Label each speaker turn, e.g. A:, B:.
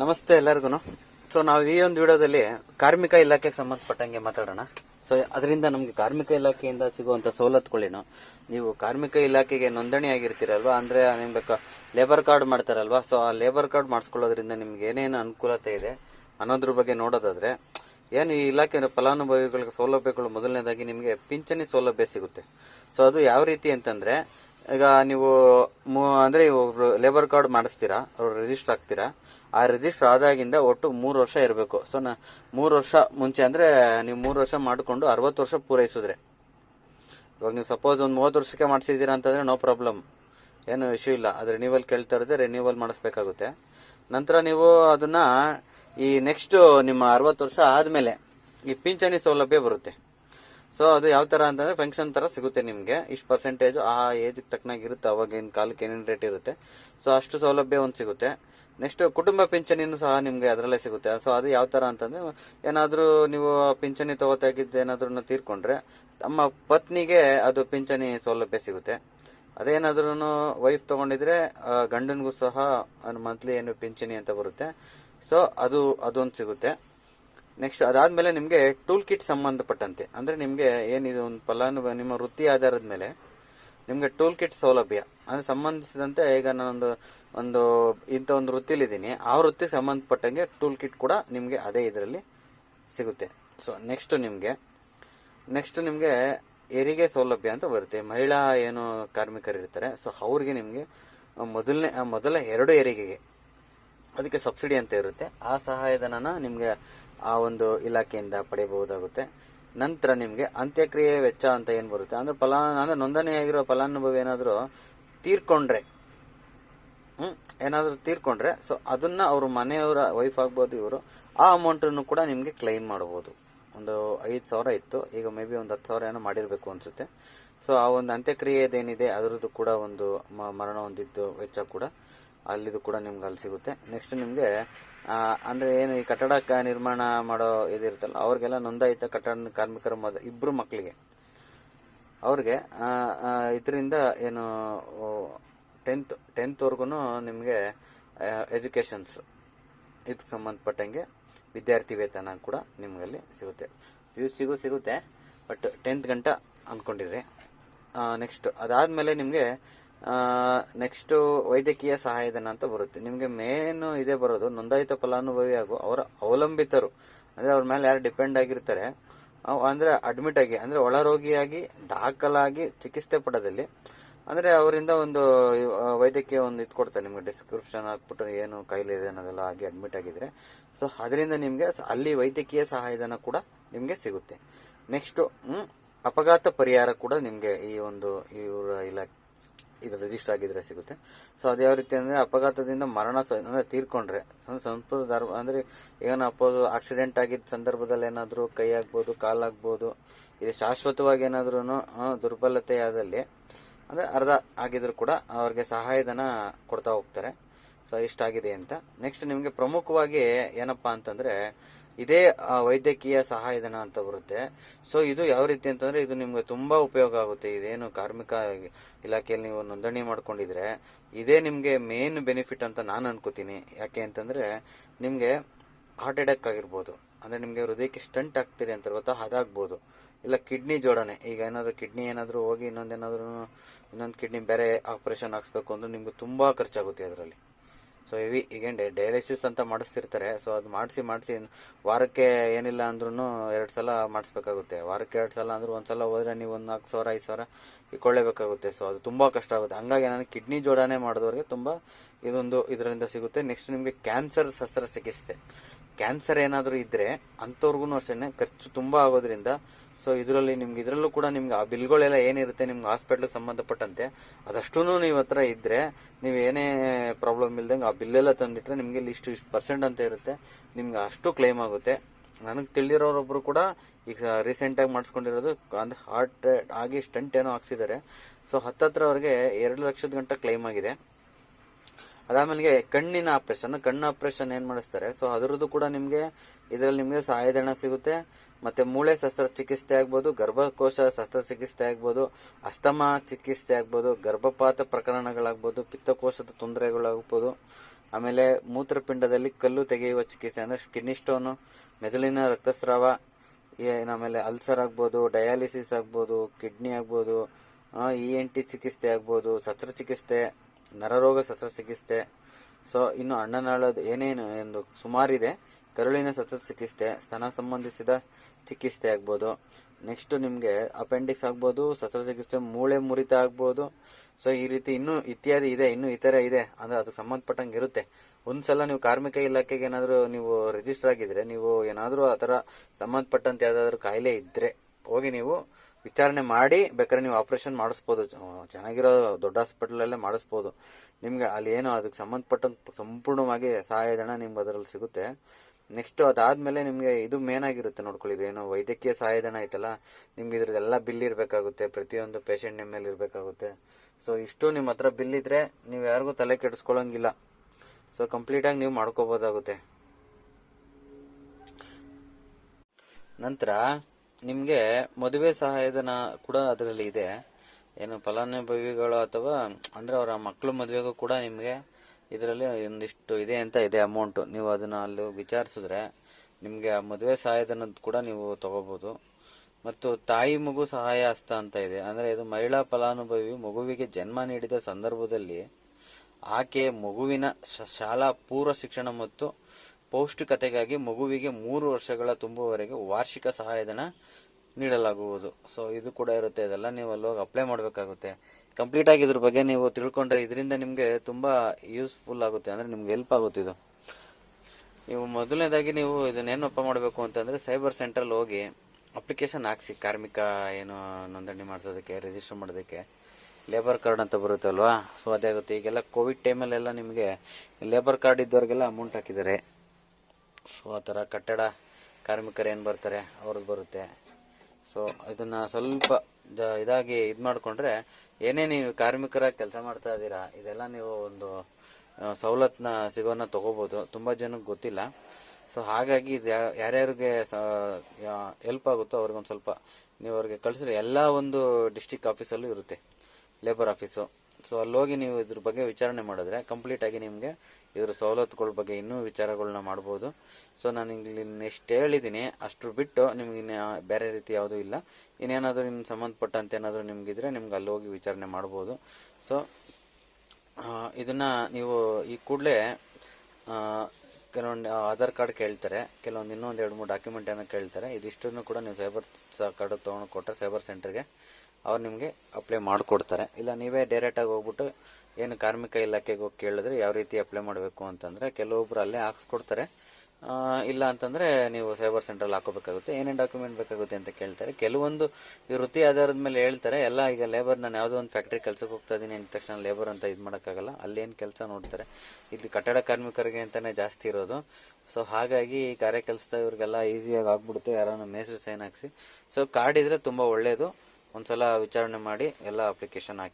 A: ನಮಸ್ತೆ ಎಲ್ಲರಿಗೂ. ಸೊ ನಾವು ಈ ಒಂದು ವಿಡಿಯೋದಲ್ಲಿ ಕಾರ್ಮಿಕ ಇಲಾಖೆಗೆ ಸಂಬಂಧಪಟ್ಟಂಗೆ ಮಾತಾಡೋಣ. ಸೊ ಅದರಿಂದ ನಮಗೆ ಕಾರ್ಮಿಕ ಇಲಾಖೆಯಿಂದ ಸಿಗುವಂತ ಸವಲತ್ತುಗಳೇನು? ನೀವು ಕಾರ್ಮಿಕ ಇಲಾಖೆಗೆ ನೋಂದಣಿ ಆಗಿರ್ತೀರಲ್ವಾ? ಅಂದ್ರೆ ನಿಮ್ಗೆ ಲೇಬರ್ ಕಾರ್ಡ್ ಮಾಡ್ತಾರಲ್ವಾ? ಸೊ ಆ ಲೇಬರ್ ಕಾರ್ಡ್ ಮಾಡಿಸ್ಕೊಳ್ಳೋದ್ರಿಂದ ನಿಮ್ಗೆ ಏನೇನು ಅನುಕೂಲತೆ ಇದೆ ಅನ್ನೋದ್ರ ಬಗ್ಗೆ ನೋಡೋದಾದ್ರೆ, ಏನು ಈ ಇಲಾಖೆ ಫಲಾನುಭವಿಗಳಿಗೆ ಸೌಲಭ್ಯಗಳು ಮೊದಲನೇದಾಗಿ ನಿಮಗೆ ಪಿಂಚಣಿ ಸೌಲಭ್ಯ ಸಿಗುತ್ತೆ. ಸೊ ಅದು ಯಾವ ರೀತಿ ಅಂತಂದ್ರೆ, ಈಗ ನೀವು ಅಂದ್ರೆ ಲೇಬರ್ ಕಾರ್ಡ್ ಮಾಡಿಸ್ತೀರಾ, ಅವ್ರು ರಿಜಿಸ್ಟರ್ ಆಗ್ತೀರಾ ಆ ರಿಜಿಸ್ಟರ್ ಆದಾಗಿಂದ ಒಟ್ಟು ಮೂರು ವರ್ಷ ಇರಬೇಕು. ಸೊ ನಾ ಮೂರು ವರ್ಷ ಮುಂಚೆ ಅಂದರೆ ನೀವು ಮೂರು ವರ್ಷ ಮಾಡಿಕೊಂಡು ಅರವತ್ತು ವರ್ಷ ಪೂರೈಸಿದ್ರೆ. ಇವಾಗ ನೀವು ಸಪೋಸ್ ಒಂದು ಮೂವತ್ತು ವರ್ಷಕ್ಕೆ ಮಾಡಿಸಿದ್ದೀರಾ ಅಂತಂದರೆ ನೋ ಪ್ರಾಬ್ಲಮ್ ಏನು ಇಶ್ಯೂ ಇಲ್ಲ. ಅದು ರಿನ್ಯೂವಲ್ ಕೇಳ್ತಾ ಇರೋದೇ ರಿನ್ಯೂವಲ್ ಮಾಡಿಸ್ಬೇಕಾಗುತ್ತೆ. ನಂತರ ನೀವು ಅದನ್ನ ಈ ನೆಕ್ಸ್ಟ್ ನಿಮ್ಮ ಅರವತ್ತು ವರ್ಷ ಆದಮೇಲೆ ಈ ಪಿಂಚಣಿ ಸೌಲಭ್ಯ ಬರುತ್ತೆ. ಸೊ ಅದು ಯಾವ ಥರ ಅಂತಂದರೆ ಫಂಕ್ಷನ್ ಥರ ಸಿಗುತ್ತೆ ನಿಮಗೆ. ಇಷ್ಟು ಪರ್ಸೆಂಟೇಜು ಆ ಏಜ್ ತಕ್ಕನಾಗಿರುತ್ತೆ ಅವಾಗಿನ ಕಾಲಕ್ಕೆ ಏನೇನು ರೇಟ್ ಇರುತ್ತೆ. ಸೊ ಅಷ್ಟು ಸೌಲಭ್ಯ ಒಂದು ಸಿಗುತ್ತೆ. ನೆಕ್ಸ್ಟ್ ಕುಟುಂಬ ಪಿಂಚಣಿನೂ ಸಹ ನಿಮಗೆ ಅದರಲ್ಲೇ ಸಿಗುತ್ತೆ. ಸೊ ಅದು ಯಾವ ತರ ಅಂತಂದ್ರೆ, ಏನಾದರೂ ನೀವು ಪಿಂಚಣಿ ತಗೋತಾಗಿದ್ದು ಏನಾದ್ರೂ ತೀರ್ಕೊಂಡ್ರೆ, ತಮ್ಮ ಪತ್ನಿಗೆ ಅದು ಪಿಂಚಣಿ ಸೌಲಭ್ಯ ಸಿಗುತ್ತೆ. ಅದೇನಾದ್ರೂ ವೈಫ್ ತಗೊಂಡಿದ್ರೆ ಗಂಡನಿಗೂ ಸಹ ಮಂತ್ಲಿ ಏನು ಪಿಂಚಣಿ ಅಂತ ಬರುತ್ತೆ. ಸೊ ಅದು, ಅದೊಂದು ಸಿಗುತ್ತೆ. ನೆಕ್ಸ್ಟ್ ಅದಾದ್ಮೇಲೆ ನಿಮಗೆ ಟೂಲ್ ಕಿಟ್ ಸಂಬಂಧಪಟ್ಟಂತೆ. ಅಂದ್ರೆ ನಿಮಗೆ ಏನಿದು, ಒಂದು ಫಲಾನು ನಿಮ್ಮ ವೃತ್ತಿ ಆಧಾರದ ಮೇಲೆ ನಿಮಗೆ ಟೂಲ್ ಕಿಟ್ ಸೌಲಭ್ಯ. ಅಂದ್ರೆ ಸಂಬಂಧಿಸಿದಂತೆ ಈಗ ನಾನೊಂದು, ಒಂದು ಇಂಥ ಒಂದು ವೃತ್ತಿಲಿದ್ದೀನಿ ಆ ವೃತ್ತಿಗೆ ಸಂಬಂಧಪಟ್ಟಂಗೆ ಟೂಲ್ ಕಿಟ್ ಕೂಡ ನಿಮಗೆ ಅದೇ ಇದರಲ್ಲಿ ಸಿಗುತ್ತೆ. ಸೊ ನೆಕ್ಸ್ಟ್ ನಿಮಗೆ ನೆಕ್ಸ್ಟ್ ನಿಮಗೆ ಹೆರಿಗೆ ಸೌಲಭ್ಯ ಅಂತ ಬರುತ್ತೆ. ಮಹಿಳಾ ಏನು ಕಾರ್ಮಿಕರು ಇರ್ತಾರೆ. ಸೊ ಅವ್ರಿಗೆ ನಿಮಗೆ ಮೊದಲನೇ, ಮೊದಲ ಎರಡು ಹೆರಿಗೆಗೆ ಅದಕ್ಕೆ ಸಬ್ಸಿಡಿ ಅಂತ ಇರುತ್ತೆ. ಆ ಸಹಾಯಧನನ ನಿಮಗೆ ಆ ಒಂದು ಇಲಾಖೆಯಿಂದ ಪಡೆಯಬಹುದಾಗುತ್ತೆ. ನಂತರ ನಿಮಗೆ ಅಂತ್ಯಕ್ರಿಯೆ ವೆಚ್ಚ ಅಂತ ಏನು ಬರುತ್ತೆ? ಅಂದ್ರೆ ಫಲಾ, ಅಂದ್ರೆ ನೋಂದಣಿಯಾಗಿರೋ ಫಲಾನುಭವಿ ಏನಾದರೂ ತೀರ್ಕೊಂಡ್ರೆ, ಹ್ಮ್, ಏನಾದರೂ ತೀರ್ಕೊಂಡ್ರೆ ಸೊ ಅದನ್ನ ಅವ್ರ ಮನೆಯವರ ವೈಫ್ ಆಗ್ಬೋದು ಇವರು, ಆ ಅಮೌಂಟನ್ನು ಕೂಡ ನಿಮಗೆ ಕ್ಲೈಮ್ ಮಾಡಬಹುದು ಒಂದು ಐದು ಸಾವಿರ ಇತ್ತು, ಈಗ ಮೇ ಬಿ ಒಂದು ಹತ್ತು ಸಾವಿರ ಏನೋ ಮಾಡಿರಬೇಕು ಅನ್ಸುತ್ತೆ. ಸೊ ಆ ಒಂದು ಅಂತ್ಯಕ್ರಿಯೆದೇನಿದೆ, ಅದರದ್ದು ಕೂಡ ಒಂದು ಮರಣ ಹೊಂದಿದ್ದು ವೆಚ್ಚ ಕೂಡ ಅಲ್ಲಿದು ಕೂಡ ನಿಮ್ಗೆ ಅಲ್ಲಿ ಸಿಗುತ್ತೆ. ನೆಕ್ಸ್ಟ್ ನಿಮಗೆ ಅಂದರೆ ಏನು ಈ ಕಟ್ಟಡ ನಿರ್ಮಾಣ ಮಾಡೋ ಇದಿರುತ್ತಲ್ಲ ಅವ್ರಿಗೆಲ್ಲ ನೋಂದಾಯಿತ ಕಟ್ಟಡ ಕಾರ್ಮಿಕರ ಮೊದ ಇಬ್ಬರು ಮಕ್ಕಳಿಗೆ ಅವ್ರಿಗೆ ಇದರಿಂದ ಏನು ಟೆಂತ್ ಟೆಂತ್ವರೆಗೂ ನಿಮಗೆ ಎಜುಕೇಷನ್ಸ್ ಇದಕ್ಕೆ ಸಂಬಂಧಪಟ್ಟಂಗೆ ವಿದ್ಯಾರ್ಥಿ ವೇತನ ಕೂಡ ನಿಮಗಲ್ಲಿ ಸಿಗುತ್ತೆ. ಪಿ ಯು ಸಿಗೂ, ಸಿಗುತ್ತೆ ಬಟ್ ಟೆಂತ್ ಗಂಟ ಅಂದ್ಕೊಂಡಿರಿ ನೆಕ್ಸ್ಟ್ ಅದಾದಮೇಲೆ ನಿಮಗೆ ನೆಕ್ಸ್ಟ್ ವೈದ್ಯಕೀಯ ಸಹಾಯಧನ ಅಂತ ಬರುತ್ತೆ. ನಿಮಗೆ ಮೇನ್ ಇದೇ ಬರೋದು ನೋಂದಾಯಿತ ಫಲಾನುಭವಿ ಹಾಗೂ ಅವರ ಅವಲಂಬಿತರು. ಅಂದರೆ ಅವ್ರ ಮೇಲೆ ಯಾರು ಡಿಪೆಂಡ್ ಆಗಿರ್ತಾರೆ ಅಂದ್ರೆ ಅಡ್ಮಿಟ್ ಆಗಿ, ಅಂದ್ರೆ ಒಳರೋಗಿಯಾಗಿ, ದಾಖಲಾಗಿ ಚಿಕಿತ್ಸೆ ಪಡೆದಲ್ಲಿ, ಅಂದ್ರೆ ಅವರಿಂದ ಒಂದು ವೈದ್ಯಕೀಯ ಒಂದು ಇದು ಕೊಡ್ತಾರೆ. ನಿಮ್ಗೆ ಡಿಸ್ಕ್ರಿಪ್ಷನ್ ಹಾಕ್ಬಿಟ್ಟು ಏನು ಕೈಲಿ ಇದೆ ಅನ್ನೋದೆಲ್ಲ ಆಗಿ ಅಡ್ಮಿಟ್ ಆಗಿದ್ರೆ. ಸೊ ಅದರಿಂದ ನಿಮ್ಗೆ ಅಲ್ಲಿ ವೈದ್ಯಕೀಯ ಸಹಾಯಧನ ಕೂಡ ನಿಮ್ಗೆ ಸಿಗುತ್ತೆ. ನೆಕ್ಸ್ಟ್ ಅಪಘಾತ ಪರಿಹಾರ ಕೂಡ ನಿಮ್ಗೆ ಈ ಒಂದು, ಇವರ ಇಲಾಖೆ ಇದು ರಿಜಿಸ್ಟರ್ ಆಗಿದ್ರೆ ಸಿಗುತ್ತೆ. ಸೊ ಅದು ಯಾವ ರೀತಿ ಅಂದ್ರೆ ಅಪಘಾತದಿಂದ ಮರಣ ಅಂದ್ರೆ ತೀರ್ಕೊಂಡ್ರೆ. ಸಂಪೂರ್ಣ ಧರ್ಮ, ಅಂದ್ರೆ ಏನು ಅಪೋಸ್ ಆಕ್ಸಿಡೆಂಟ್ ಆಗಿದ್ದ ಸಂದರ್ಭದಲ್ಲಿ ಏನಾದರೂ ಕೈ ಆಗ್ಬೋದು ಕಾಲಾಗ್ಬೋದು ಇದು ಶಾಶ್ವತವಾಗಿ ಏನಾದ್ರೂ ದುರ್ಬಲತೆ ಆದಲ್ಲಿ, ಅಂದ್ರೆ ಅರ್ಧ ಆಗಿದ್ರು ಕೂಡ ಅವ್ರಿಗೆ ಸಹಾಯಧನ ಕೊಡ್ತಾ ಹೋಗ್ತಾರೆ. ಸೊ ಇಷ್ಟಾಗಿದೆ ಅಂತ. ನೆಕ್ಸ್ಟ್ ನಿಮಗೆ ಪ್ರಮುಖವಾಗಿ ಏನಪ್ಪಾ ಅಂತಂದ್ರೆ ಇದೇ ವೈದ್ಯಕೀಯ ಸಹಾಯಧನ ಅಂತ ಬರುತ್ತೆ. ಸೊ ಇದು ಯಾವ ರೀತಿ ಅಂತಂದ್ರೆ ಇದು ನಿಮ್ಗೆ ತುಂಬಾ ಉಪಯೋಗ ಆಗುತ್ತೆ. ಇದೇನು ಕಾರ್ಮಿಕ ಇಲಾಖೆಯಲ್ಲಿ ನೀವು ನೋಂದಣಿ ಮಾಡ್ಕೊಂಡಿದ್ರೆ ಇದೇ ನಿಮ್ಗೆ ಮೇನ್ ಬೆನಿಫಿಟ್ ಅಂತ ನಾನು ಅನ್ಕೋತೀನಿ. ಯಾಕೆ ಅಂತಂದ್ರೆ ನಿಮ್ಗೆ ಹಾರ್ಟ್ ಅಟ್ಯಾಕ್ ಆಗಿರ್ಬೋದು. ಅಂದ್ರೆ ನಿಮ್ಗೆ ಹೃದಯಕ್ಕೆ ಸ್ಟಂಟ್ ಆಗ್ತೀರಿ ಅಂತ ಗೊತ್ತಾ ಅದಾಗ್ಬೋದು ಇಲ್ಲ ಕಿಡ್ನಿ ಜೋಡಣೆ. ಈಗ ಏನಾದ್ರು ಕಿಡ್ನಿ ಏನಾದ್ರು ಹೋಗಿ ಇನ್ನೊಂದೇನಾದ್ರೂ ಇನ್ನೊಂದು ಕಿಡ್ನಿ ಬೇರೆ ಆಪರೇಷನ್ ಹಾಕ್ಸ್ಬೇಕು ಅಂದ್ರೆ ನಿಮ್ಗೆ ತುಂಬಾ ಖರ್ಚಾಗುತ್ತೆ ಅದರಲ್ಲಿ. ಸೊ ಇವಿ ಈಗ ಡಯಾಲಿಸಿಸ್ ಅಂತ ಮಾಡಿಸ್ತಿರ್ತಾರೆ. ಸೊ ಅದು ಮಾಡಿಸಿ ಮಾಡಿಸಿ, ವಾರಕ್ಕೆ ಏನಿಲ್ಲ ಅಂದ್ರೂ ಎರಡು ಸಲ ಮಾಡಿಸ್ಬೇಕಾಗುತ್ತೆ. ವಾರಕ್ಕೆ ಎರಡು ಸಲ ಅಂದರೂ ಒಂದು ಸಲ ಹೋದ್ರೆ ನೀವು ಒಂದು ನಾಲ್ಕು ಸಾವಿರ, ಐದು ಸಾವಿರ ಇಟ್ಕೊಳ್ಳೇಬೇಕಾಗುತ್ತೆ ಸೊ ಅದು ತುಂಬಾ ಕಷ್ಟ ಆಗುತ್ತೆ. ಹಂಗಾಗಿ ನಾನು ಕಿಡ್ನಿ ಜೋಡಣೆ ಮಾಡಿದವ್ರಿಗೆ ತುಂಬಾ ಇದೊಂದು ಇದರಿಂದ ಸಿಗುತ್ತೆ. ನೆಕ್ಸ್ಟ್ ನಿಮಗೆ ಕ್ಯಾನ್ಸರ್ ಶಸ್ತ್ರಚಿಕಿತ್ಸೆ. ಕ್ಯಾನ್ಸರ್ ಏನಾದರೂ ಇದ್ದರೆ ಅಂಥವ್ರಿಗೂ ಅಷ್ಟೇ ಖರ್ಚು ತುಂಬಾ ಆಗೋದ್ರಿಂದ ಸೊ ಇದರಲ್ಲಿ ನಿಮ್ಗೆ, ಇದರಲ್ಲೂ ಕೂಡ ನಿಮ್ಗೆ ಆ ಬಿಲ್ಗಳೆಲ್ಲ ಏನಿರುತ್ತೆ ನಿಮ್ಗೆ ಹಾಸ್ಪಿಟ್ಲ್ಗೆ ಸಂಬಂಧಪಟ್ಟಂತೆ ಅದಷ್ಟೂ ನೀವು ಹತ್ರ ಇದ್ರೆ, ನೀವು ಏನೇ ಪ್ರಾಬ್ಲಮ್ ಇಲ್ದಂಗೆ ಆ ಬಿಲ್ಲೆಲ್ಲ ತಂದಿಟ್ರೆ ನಿಮಗೆ ಇಲ್ಲಿ ಇಷ್ಟು ಇಷ್ಟು ಪರ್ಸೆಂಟ್ ಅಂತ ಇರುತ್ತೆ. ನಿಮ್ಗೆ ಅಷ್ಟು ಕ್ಲೈಮ್ ಆಗುತ್ತೆ. ನನಗೆ ತಿಳಿದಿರೋರೊಬ್ರು ಕೂಡ ಈಗ ರೀಸೆಂಟಾಗಿ ಮಾಡಿಸ್ಕೊಂಡಿರೋದು, ಅಂದ್ರೆ ಹಾರ್ಟ್ ಆಗಿ ಸ್ಟಂಟ್ ಏನೋ ಹಾಕ್ಸಿದ್ದಾರೆ. ಸೊ ಹತ್ತತ್ರ ಅವ್ರಿಗೆ ಎರಡು ಲಕ್ಷದ ಗಂಟ ಕ್ಲೈಮ್ ಆಗಿದೆ. ಅದಾದ್ಮೇಲೆ ಕಣ್ಣಿನ ಆಪರೇಷನ್ ಕಣ್ಣು ಆಪರೇಷನ್ ಏನ್ ಮಾಡಿಸ್ತಾರೆ? ಸೊ ಅದರದ್ದು ಕೂಡ ನಿಮ್ಗೆ, ಇದರಲ್ಲಿ ನಿಮ್ಗೆ ಸಹಾಯಧನ ಸಿಗುತ್ತೆ. ಮತ್ತೆ ಮೂಳೆ ಶಸ್ತ್ರಚಿಕಿತ್ಸೆ ಆಗ್ಬೋದು, ಗರ್ಭಕೋಶ ಶಸ್ತ್ರಚಿಕಿತ್ಸೆ ಆಗ್ಬೋದು, ಅಸ್ತಮ ಚಿಕಿತ್ಸೆ ಆಗ್ಬೋದು, ಗರ್ಭಪಾತ ಪ್ರಕರಣಗಳಾಗ್ಬೋದು, ಪಿತ್ತಕೋಶದ ತೊಂದರೆಗಳಾಗ್ಬೋದು, ಆಮೇಲೆ ಮೂತ್ರಪಿಂಡದಲ್ಲಿ ಕಲ್ಲು ತೆಗೆಯುವ ಚಿಕಿತ್ಸೆ, ಅಂದ್ರೆ ಕಿಡ್ನಿ ಸ್ಟೋನು, ಮೆದುಳಿನ ರಕ್ತಸ್ರಾವ ಆಮೇಲೆ ಅಲ್ಸರ್ ಆಗ್ಬೋದು, ಡಯಾಲಿಸಿಸ್ ಆಗ್ಬೋದು, ಕಿಡ್ನಿ ಆಗ್ಬೋದು ಇ ಎನ್ ಟಿ ಚಿಕಿತ್ಸೆ ಆಗ್ಬೋದು, ಶಸ್ತ್ರಚಿಕಿತ್ಸೆ ನರರೋಗ ಶಸ್ತ್ರಚಿಕಿತ್ಸೆ. ಸೊ ಇನ್ನು ಅಣ್ಣನಾಳದ ಏನೇನು ಎಂದು ಸುಮಾರಿದೆ. ಕರುಳಿನ ಶಸ್ತ್ರಚಿಕಿತ್ಸೆ, ಸ್ತನ ಸಂಬಂಧಿಸಿದ ಚಿಕಿತ್ಸೆ ಆಗ್ಬೋದು. ನೆಕ್ಸ್ಟ್ ನಿಮಗೆ ಅಪೆಂಡಿಕ್ಸ್ ಆಗ್ಬೋದು, ಶಸ್ತ್ರಚಿಕಿತ್ಸೆ ಮೂಳೆ ಮುರಿತ ಆಗ್ಬೋದು. ಸೊ ಈ ರೀತಿ ಇನ್ನೂ ಇತ್ಯಾದಿ ಇದೆ, ಇನ್ನೂ ಇತರ ಇದೆ. ಅಂದ್ರೆ ಅದಕ್ಕೆ ಸಂಬಂಧಪಟ್ಟಂಗೆ ಇರುತ್ತೆ. ಒಂದ್ಸಲ ನೀವು ಕಾರ್ಮಿಕ ಇಲಾಖೆಗೆ ಏನಾದರೂ ನೀವು ರಿಜಿಸ್ಟರ್ ಆಗಿದ್ರೆ, ನೀವು ಏನಾದರೂ ಆ ಥರ ಸಂಬಂಧಪಟ್ಟಂತೆ ಯಾವ್ದಾದ್ರು ಕಾಯಿಲೆ ಇದ್ರೆ, ಹೋಗಿ ನೀವು ವಿಚಾರಣೆ ಮಾಡಿ ಬೇಕಾದ್ರೆ ನೀವು ಆಪರೇಷನ್ ಮಾಡಿಸ್ಬೋದು. ಚೆನ್ನಾಗಿರೋ ದೊಡ್ಡ ಹಾಸ್ಪಿಟಲಲ್ಲೇ ಮಾಡಿಸ್ಬೋದು. ನಿಮ್ಗೆ ಅಲ್ಲಿ ಏನು ಅದಕ್ಕೆ ಸಂಬಂಧಪಟ್ಟಂತ ಸಂಪೂರ್ಣವಾಗಿ ಸಹಾಯಧನ ನಿಮ್ಗೆ ಅದರಲ್ಲಿ ಸಿಗುತ್ತೆ. ನೆಕ್ಸ್ಟ್ ಅದಾದ್ಮೇಲೆ ನಿಮಗೆ ಇದು ಮೇನ್ ಆಗಿರುತ್ತೆ ನೋಡ್ಕೊಳ್ಳಿ. ಏನು ವೈದ್ಯಕೀಯ ಸಹಾಯಧನ ಐತಲ್ಲ, ನಿಮ್ಗೆ ಇದ್ರದ್ದೆಲ್ಲ ಬಿಲ್ ಇರಬೇಕಾಗುತ್ತೆ, ಪ್ರತಿಯೊಂದು ಪೇಷಂಟ್ ನಿಮ್ಮ ಮೇಲೆ ಇರಬೇಕಾಗುತ್ತೆ. ಸೊ ಇಷ್ಟು ನಿಮ್ಮ ಹತ್ರ ಬಿಲ್ ಇದ್ರೆ ನೀವು ಯಾರಿಗೂ ತಲೆ ಕೆಡಿಸ್ಕೊಳ್ಳೋಂಗಿಲ್ಲ. ಸೊ ಕಂಪ್ಲೀಟಾಗಿ ನೀವು ಮಾಡ್ಕೋಬೋದಾಗುತ್ತೆ. ನಂತರ ನಿಮಗೆ ಮದುವೆ ಸಹಾಯಧನ ಕೂಡ ಅದರಲ್ಲಿ ಇದೆ. ಏನು ಫಲಾನುಭವಿಗಳು ಅಥವಾ ಅಂದ್ರೆ ಅವರ ಮಕ್ಕಳು ಮದುವೆಗೂ ಕೂಡ ನಿಮಗೆ ಇದರಲ್ಲಿ ಒಂದಿಷ್ಟು ಇದೆ ಅಂತ ಇದೆ ಅಮೌಂಟ್ ನೀವು ಅದನ್ನ ಅಲ್ಲಿ ವಿಚಾರಿಸಿದ್ರೆ ನಿಮಗೆ ಆ ಮದುವೆ ಸಹಾಯಧನದ ಕೂಡ ನೀವು ತಗೋಬಹುದು ಮತ್ತು ತಾಯಿ ಮಗು ಸಹಾಯ ಹಸ್ತ ಅಂತ ಇದೆ. ಅಂದ್ರೆ ಇದು ಮಹಿಳಾ ಫಲಾನುಭವಿ ಮಗುವಿಗೆ ಜನ್ಮ ನೀಡಿದ ಸಂದರ್ಭದಲ್ಲಿ ಆಕೆ ಮಗುವಿನ ಶಾಲಾ ಪೂರ್ವ ಶಿಕ್ಷಣ ಮತ್ತು ಪೌಷ್ಟಿಕತೆಗಾಗಿ ಮಗುವಿಗೆ ಮೂರು ವರ್ಷಗಳ ತುಂಬುವವರೆಗೆ ವಾರ್ಷಿಕ ಸಹಾಯಧನ ನೀಡಲಾಗುವುದು. ಸೊ ಇದು ಕೂಡ ಇರುತ್ತೆ. ಇದೆಲ್ಲ ನೀವು ಅಲ್ಲಿ ಹೋಗಿ ಅಪ್ಲೈ ಮಾಡಬೇಕಾಗುತ್ತೆ. ಕಂಪ್ಲೀಟ್ ಆಗಿ ಇದ್ರ ಬಗ್ಗೆ ನೀವು ತಿಳ್ಕೊಂಡ್ರೆ ಇದರಿಂದ ನಿಮಗೆ ತುಂಬ ಯೂಸ್ಫುಲ್ ಆಗುತ್ತೆ. ಅಂದರೆ ನಿಮ್ಗೆ ಹೆಲ್ಪ್ ಆಗುತ್ತೆ ಇದು. ನೀವು ಮೊದಲನೇದಾಗಿ ನೀವು ಇದನ್ನೇನಪ್ಪ ಮಾಡಬೇಕು ಅಂತಂದರೆ ಸೈಬರ್ ಸೆಂಟ್ರಲ್ಲಿ ಹೋಗಿ ಅಪ್ಲಿಕೇಶನ್ ಹಾಕ್ಸಿ. ಕಾರ್ಮಿಕ ಏನು ನೋಂದಣಿ ಮಾಡಿಸೋದಕ್ಕೆ ರಿಜಿಸ್ಟರ್ ಮಾಡೋದಕ್ಕೆ. ಲೇಬರ್ ಕಾರ್ಡ್ ಅಂತ ಬರುತ್ತೆ ಅಲ್ವಾ ಸೊ ಅದೇ ಆಗುತ್ತೆ ಈಗೆಲ್ಲ ಕೋವಿಡ್ ಟೈಮಲ್ಲೆಲ್ಲ ನಿಮಗೆ ಲೇಬರ್ ಕಾರ್ಡ್ ಇದ್ದವ್ರಿಗೆಲ್ಲ ಅಮೌಂಟ್ ಹಾಕಿದ್ದಾರೆ. ಸೊ ಆ ಥರ ಕಟ್ಟಡ ಕಾರ್ಮಿಕರು ಏನು ಬರ್ತಾರೆ ಅವ್ರದ್ದು ಬರುತ್ತೆ. ಸೊ ಇದನ್ನು ಸ್ವಲ್ಪ ಜ- ಇದಾಗಿ ಇದು ಮಾಡಿಕೊಂಡ್ರೆ ಏನೇ ನೀವು ಕಾರ್ಮಿಕರ ಕೆಲಸ ಮಾಡ್ತಾ ಇದ್ದೀರಾ, ಇದೆಲ್ಲ ನೀವು ಒಂದು ಸವಲತ್ತನ್ನ ಸಿಗೋನ ತೊಗೋಬೋದು. ತುಂಬ ಜನಕ್ಕೆ ಗೊತ್ತಿಲ್ಲ. ಸೊ ಹಾಗಾಗಿ ಇದು ಯಾರ್ಯಾರಿಗೆ ಹೆಲ್ಪ್ ಆಗುತ್ತೋ ಅವ್ರಿಗೊಂದು ಸ್ವಲ್ಪ ನೀವು ಅವ್ರಿಗೆ ಕಳಿಸಿದ್ರೆ ಎಲ್ಲ ಒಂದು ಡಿಸ್ಟಿಕ್ ಆಫೀಸಲ್ಲೂ ಇರುತ್ತೆ. ಲೇಬರ್ ಆಫೀಸು ಸೊ ಅಲ್ಲೋಗಿ ನೀವು ಇದ್ರ ಬಗ್ಗೆ ವಿಚಾರಣೆ ಮಾಡಿದ್ರೆ ಕಂಪ್ಲೀಟ್ ಆಗಿ ನಿಮಗೆ ಇದ್ರ ಸವಲತ್ತುಗಳ ಬಗ್ಗೆ ಇನ್ನೂ ವಿಚಾರಗಳನ್ನ ಮಾಡ್ಬೋದು. ಸೊ ನಾನು ಇಲ್ಲಿ ನೆಕ್ಸ್ಟ್ ಹೇಳಿದ್ದೀನಿ ಅಷ್ಟು ಬಿಟ್ಟು ನಿಮ್ಗೆ ಇನ್ನು ಬೇರೆ ರೀತಿ ಯಾವುದೂ ಇಲ್ಲ. ಇನ್ನೇನಾದರೂ ನಿಮ್ಗೆ ಸಂಬಂಧಪಟ್ಟಂತೆ ಏನಾದರೂ ನಿಮ್ಗಿದ್ರೆ ನಿಮ್ಗೆ ಅಲ್ಲಿ ಹೋಗಿ ವಿಚಾರಣೆ ಮಾಡ್ಬೋದು. ಸೊ ಇದನ್ನ ನೀವು ಈ ಕೂಡಲೇ ಕೆಲವೊಂದು ಆಧಾರ್ ಕಾರ್ಡ್ ಕೇಳ್ತಾರೆ. ಕೆಲವೊಂದು ಇನ್ನೊಂದು ಎರಡು ಮೂರು ಡಾಕ್ಯುಮೆಂಟ್ ಏನೋ ಕೇಳ್ತಾರೆ. ಇದಿಷ್ಟನ್ನು ಕೂಡ ನೀವು ಸೈಬರ್ ಕಾರ್ಡ್ ತೊಗೊಂಡು ಕೊಟ್ಟರೆ ಸೈಬರ್ ಸೆಂಟರ್ಗೆ ಅವ್ರು ನಿಮಗೆ ಅಪ್ಲೈ ಮಾಡಿಕೊಡ್ತಾರೆ. ಇಲ್ಲ, ನೀವೇ ಡೈರೆಕ್ಟಾಗಿ ಹೋಗ್ಬಿಟ್ಟು ಏನು ಕಾರ್ಮಿಕ ಇಲಾಖೆಗೆ ಹೋಗಿ ಕೇಳಿದ್ರೆ ಯಾವ ರೀತಿ ಅಪ್ಲೈ ಮಾಡಬೇಕು ಅಂತಂದರೆ ಕೆಲವೊಬ್ರು ಅಲ್ಲೇ ಹಾಕ್ಸ್ಕೊಡ್ತಾರೆ. ಇಲ್ಲ ಅಂತಂದರೆ ನೀವು ಸೈಬರ್ ಸೆಂಟ್ರಲ್ಲಿ ಹಾಕೋಬೇಕಾಗುತ್ತೆ ಏನೇನು ಡಾಕ್ಯುಮೆಂಟ್ ಬೇಕಾಗುತ್ತೆ ಅಂತ ಕೇಳ್ತಾರೆ. ಕೆಲವೊಂದು ಈ ವೃತ್ತಿ ಆಧಾರದ ಮೇಲೆ ಹೇಳ್ತಾರೆ, ಎಲ್ಲ ಈಗ ಲೇಬರ್ ನಾನು ಯಾವುದೋ ಒಂದು ಫ್ಯಾಕ್ಟ್ರಿ ಕೆಲಸಕ್ಕೆ ಹೋಗ್ತಾ ಇದ್ದೀನಿ ಅಂದ ತಕ್ಷಣ ಲೇಬರ್ ಅಂತ ಇದು ಮಾಡೋಕ್ಕಾಗಲ್ಲ. ಅಲ್ಲೇನು ಕೆಲಸ ನೋಡ್ತಾರೆ. ಇಲ್ಲಿ ಕಟ್ಟಡ ಕಾರ್ಮಿಕರಿಗೆ ಅಂತಲೇ ಜಾಸ್ತಿ ಇರೋದು. ಸೊ ಹಾಗಾಗಿ ಈ ಕಾರ್ಯ ಕೆಲಸದ ಇವ್ರಿಗೆಲ್ಲ ಈಸಿಯಾಗಿ ಆಗ್ಬಿಡುತ್ತೆ. ಯಾರನ್ನ ಮೇಸ್ರು ಸೈನ್ ಹಾಕಿಸಿ. ಸೊ ಕಾರ್ಡ್ ಇದ್ರೆ ತುಂಬ ಒಳ್ಳೇದು. ಒಂದ್ಸಲ ವಿಚಾರಣೆ ಮಾಡಿ ಎಲ್ಲ ಅಪ್ಲಿಕೇಶನ್ ಹಾಕಿ.